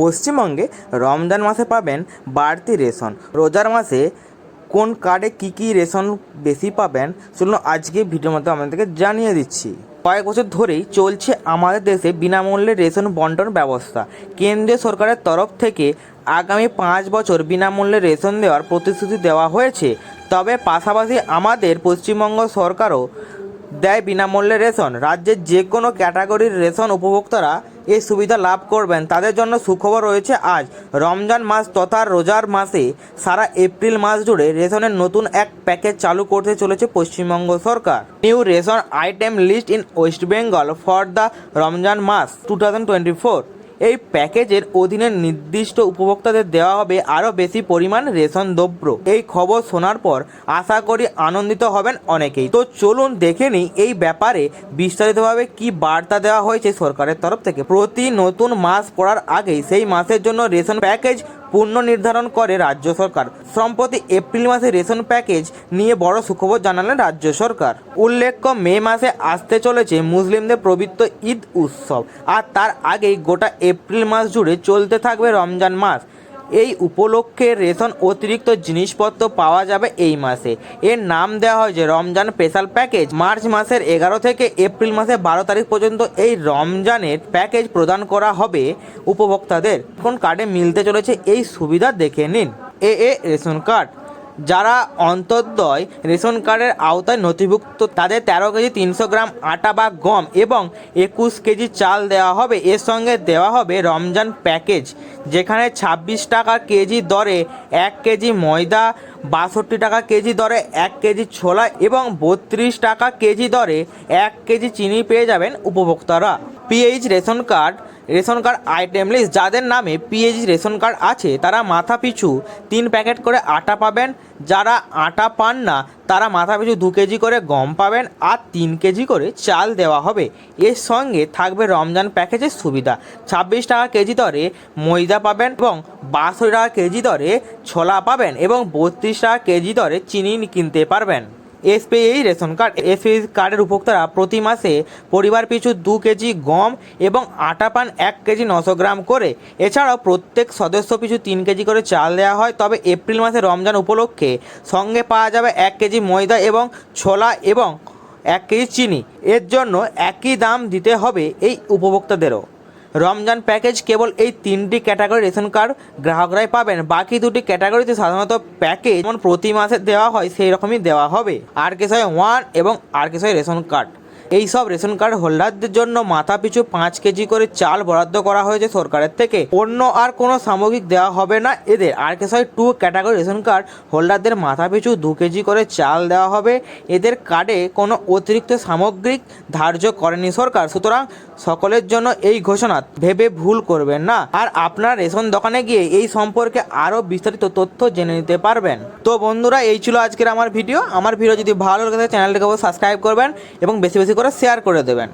পশ্চিমবঙ্গে রমজান মাসে পাবেন বাড়তি রেশন। রোজার মাসে কোন কার্ডে কী কী রেশন বেশি পাবেন, চলুন আজকে ভিডিওর মধ্যে আপনাদেরকে জানিয়ে দিচ্ছি। কয়েক বছর ধরেই চলছে আমাদের দেশে বিনামূল্যে রেশন বন্টন ব্যবস্থা। কেন্দ্রীয় সরকারের তরফ থেকে আগামী পাঁচ বছর বিনামূল্যে রেশন দেওয়ার প্রতিশ্রুতি দেওয়া হয়েছে। তবে পাশাপাশি আমাদের পশ্চিমবঙ্গ সরকারও দেয় বিনামূল্যে রেশন। রাজ্যের যে কোনো ক্যাটাগরির রেশন উপভোক্তারা এই সুবিধা লাভ করবেন। তাদের জন্য সুখবর রয়েছে আজ। রমজান মাস তথা রোজার মাসে সারা এপ্রিল মাস জুড়ে রেশনের নতুন এক প্যাকেজ চালু করতে চলেছে পশ্চিমবঙ্গ সরকার। New ration item list in West Bengal for the Ramzan mass two thousand twenty four. এই প্যাকেজের অধীনে নির্দিষ্ট উপভোক্তাদের দেওয়া হবে আরও বেশি পরিমাণ রেশন দ্রব্য। এই খবর শোনার পর আশা করি আনন্দিত হবেন অনেকেই। তো চলুন দেখে নিই এই ব্যাপারে বিস্তারিতভাবে কি বার্তা দেওয়া হয়েছে সরকারের তরফ থেকে। প্রতি নতুন মাস পড়ার আগেই সেই মাসের জন্য রেশন প্যাকেজ পূর্ণ নির্ধারণ করে রাজ্য সরকার। সম্প্রতি এপ্রিল মাসে রেশন প্যাকেজ নিয়ে বড় সুখবর জানালেন রাজ্য সরকার। উল্লেখ্য, মে মাসে আসতে চলেছে মুসলিমদের পবিত্র ঈদ উৎসব। আর তার আগেই গোটা এপ্রিল মাস জুড়ে চলতে থাকবে রমজান মাস। এই উপলক্ষে রেশন অতিরিক্ত জিনিসপত্র পাওয়া যাবে এই মাসে। এর নাম দেওয়া হয়েছে রমজান স্পেশাল প্যাকেজ। মার্চ মাসের এগারো থেকে এপ্রিল মাসের বারো তারিখ পর্যন্ত এই রমজানের প্যাকেজ প্রদান করা হবে উপভোক্তাদের। কোন কার্ডে মিলতে চলেছে এই সুবিধা দেখে নিন। A A ration card. যারা অন্তর্দয় রেশন কার্ডের আওতায় নথিভুক্ত, তাদের তেরো কেজি তিনশো গ্রাম আটা বা গম এবং একুশ কেজি চাল দেওয়া হবে। এর সঙ্গে দেওয়া হবে রমজান প্যাকেজ, যেখানে ছাব্বিশ টাকা কেজি দরে এক কেজি ময়দা, বাষট্টি টাকা কেজি দরে এক কেজি ছোলা এবং বত্রিশ টাকা কেজি দরে এক কেজি চিনি পেয়ে যাবেন উপভোক্তারা। PH ration card ration card item list যাদের নামে পিএইচ রেশন কার্ড আছে, তারা মাথা পিছু তিন প্যাকেট করে আটা পাবেন। যারা আটা পান না, তারা মাথা পিছু দু কেজি করে গম পাবেন আর তিন কেজি করে চাল দেওয়া হবে। এর সঙ্গে থাকবে রমজান প্যাকেজের সুবিধা। ছাব্বিশ টাকা কেজি দরে ময়দা পাবেন এবং বাষট্টি টাকা কেজি দরে ছোলা পাবেন এবং বত্রিশ টাকা কেজি দরে চিনি কিনতে পারবেন। SPI ration card. এসপিআই কার্ডের উপভোক্তারা প্রতি মাসে পরিবার পিছু দু কেজি গম এবং আটা পান এক কেজি নশো গ্রাম করে। এছাড়াও প্রত্যেক সদস্য পিছু তিন কেজি করে চাল দেওয়া হয়। তবে এপ্রিল মাসে রমজান উপলক্ষে সঙ্গে পাওয়া যাবে এক কেজি ময়দা এবং ছোলা এবং এক কেজি চিনি। এর জন্য একই দাম দিতে হবে এই উপভোক্তাদেরও। রমজান প্যাকেজ কেবল এই তিনটি ক্যাটাগরি রেশন কার্ড গ্রাহকরাই পাবেন। বাকি দুটি ক্যাটাগরিতে সাধারণত প্যাকেজ যেমন প্রতি মাসে দেওয়া হয়, সেই রকমই দেওয়া হবে। আর হয় ওয়ান এবং আর হয় রেশন কার্ড। এই সব রেশন কার্ড হোল্ডারদের জন্য মাথা পিছু পাঁচ কেজি করে চাল বরাদ্দ করা হয়েছে সরকারের থেকে। অন্য আর কোনো সামগ্রিক দেওয়া হবে না এদের। R K two category ration card হোল্ডারদের মাথা পিছু দু কেজি করে চাল দেওয়া হবে। এদের কার্ডে কোনো অতিরিক্ত সামগ্রিক ধার্য করেনি সরকার। সুতরাং সকলের জন্য এই ঘোষণা, ভেবে ভুল করবেন না। আর আপনার রেশন দোকানে গিয়ে এই সম্পর্কে আরও বিস্তারিত তথ্য জেনে নিতে পারবেন। তো বন্ধুরা, এই ছিল আজকের আমার ভিডিও। আমার ভিডিও যদি ভালো লাগে চ্যানেলটাকে সাবস্ক্রাইব করবেন এবং বেশি বেশি করে শেয়ার করে দেবেন।